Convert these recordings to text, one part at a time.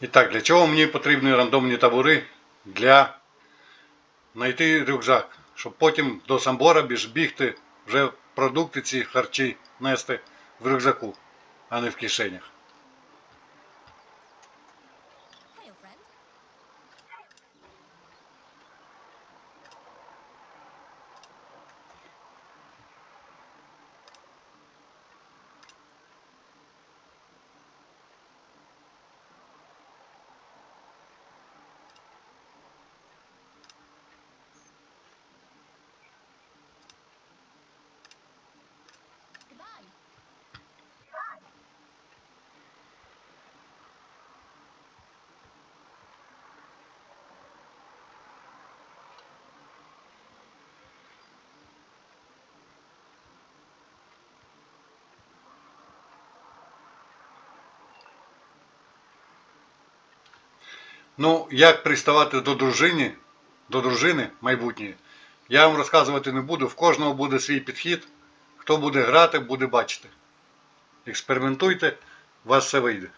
І так, для чого мені потрібні рандомні табори? Для знайти рюкзак, щоб потім до самбора біж бігти вже продукти ці харчі нести в рюкзаку, а не в кишенях. Ну, як приставати до дружини, до дружини майбутньої, я вам розказувати не буду. В кожного буде свій підхід. Хто буде грати, буде бачити. Експериментуйте, у вас все вийде.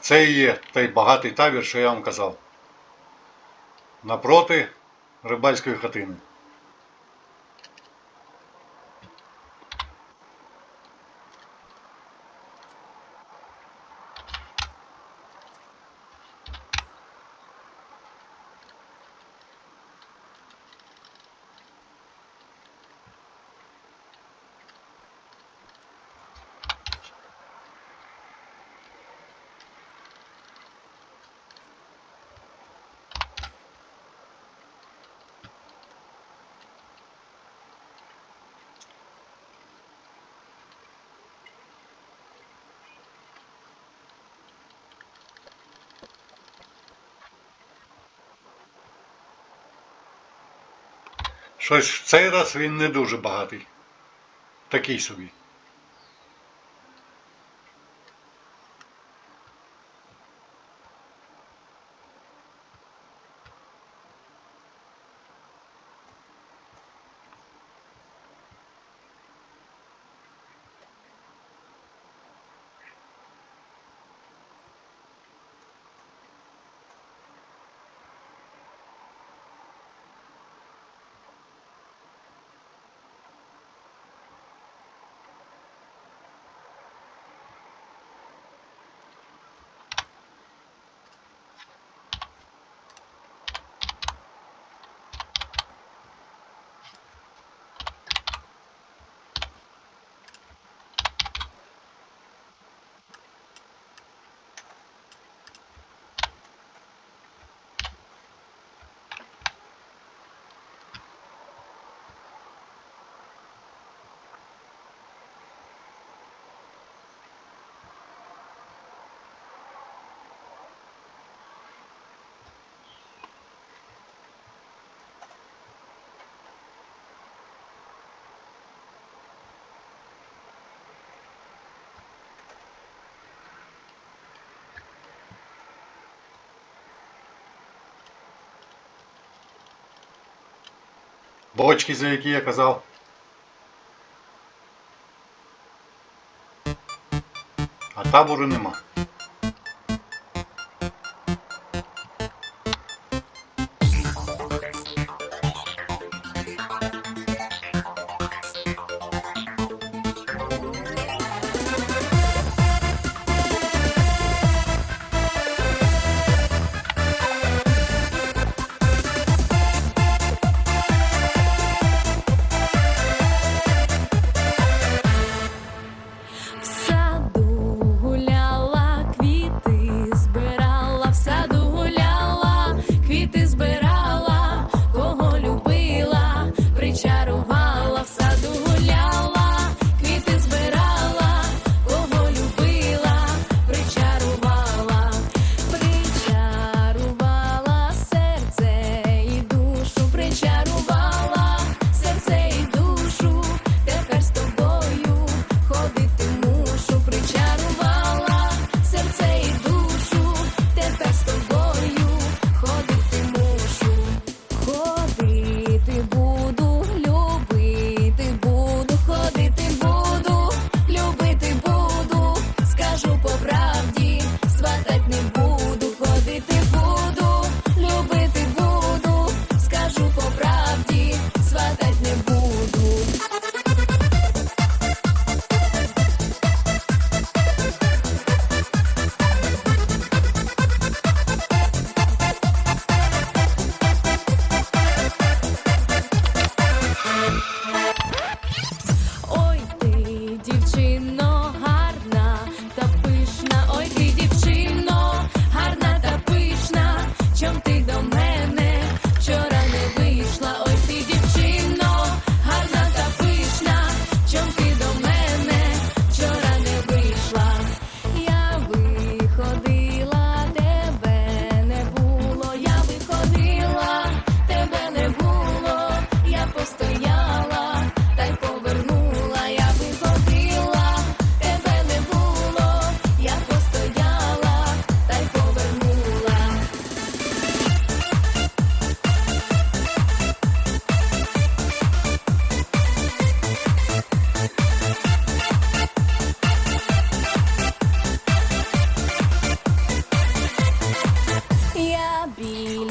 Це і є той багатий табір, що я вам казав. Напроти рибальської хатини. Щось в цей раз він не дуже багатий. Такий собі. Бочки, за які я казав. А табору нема.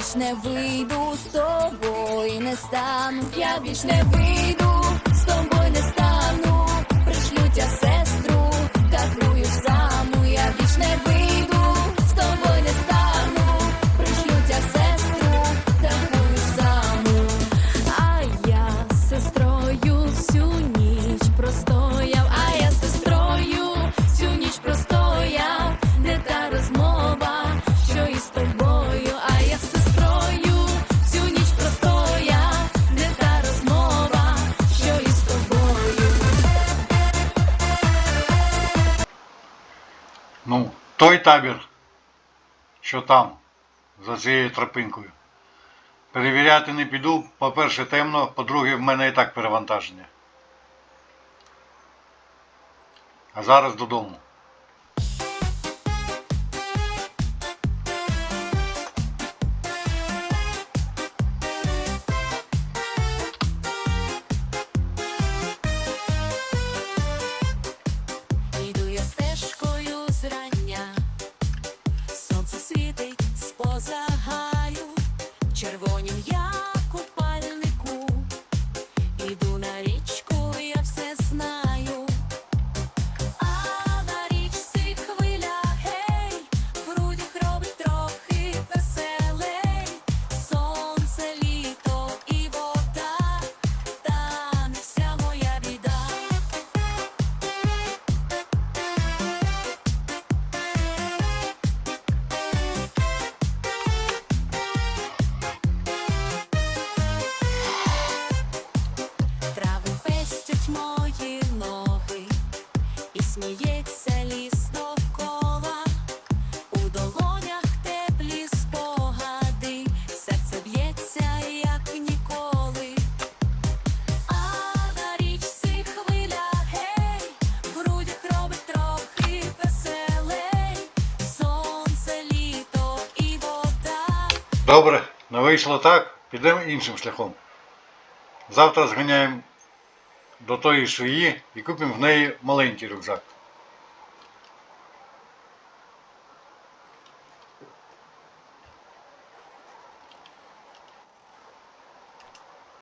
більш не вийду з тобою, не стану, я більш не вийду. табір, що там, за цією тропинкою. Перевіряти не піду, по-перше, темно, по-друге, в мене і так перевантаження. А зараз додому. Станім я. Добре, не вийшло так, підемо іншим шляхом. Завтра зганяємо до тої швії і купимо в неї маленький рюкзак.